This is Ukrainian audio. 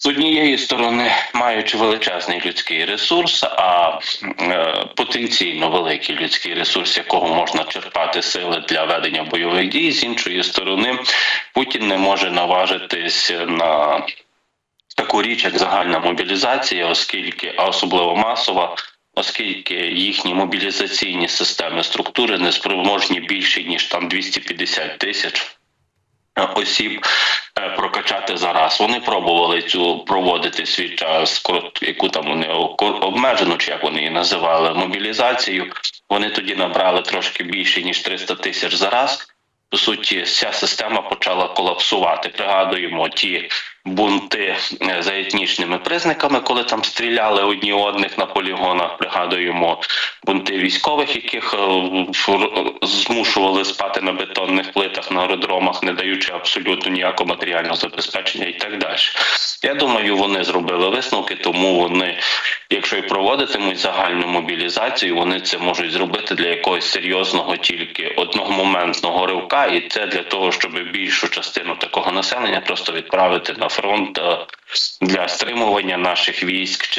З однієї сторони, маючи величезний людський ресурс, а е, потенційно великий людський ресурс, якого можна черпати сили для ведення бойових дій, з іншої сторони, Путін не може наважитись на таку річ, як загальна мобілізація, оскільки, а особливо масова, оскільки їхні мобілізаційні системи структури не спроможні більше ніж там 250 тисяч е, осіб прокачати зараз. Вони пробували цю проводити свій час, яку там вони обмежену, чи як вони її називали, мобілізацію. Вони тоді набрали трошки більше ніж 300 тисяч зараз. По суті, вся система почала колапсувати. Пригадуємо ті бунти е, за етнічними признаками, коли там стріляли одні одних на полігонах. Пригадуємо бунти військових, яких е, змушували спати на бетонних плитах на аеродромах, не даючи абсолютно ніякого матеріального забезпечення і так далі. Я думаю, вони зробили висновки, тому вони, якщо і проводитимуть загальну мобілізацію, вони це можуть зробити для якогось серйозного тільки одномоментного ривка, і це для того, щоб більшу частину такого населення просто відправити на фронт е, для стримування наших військ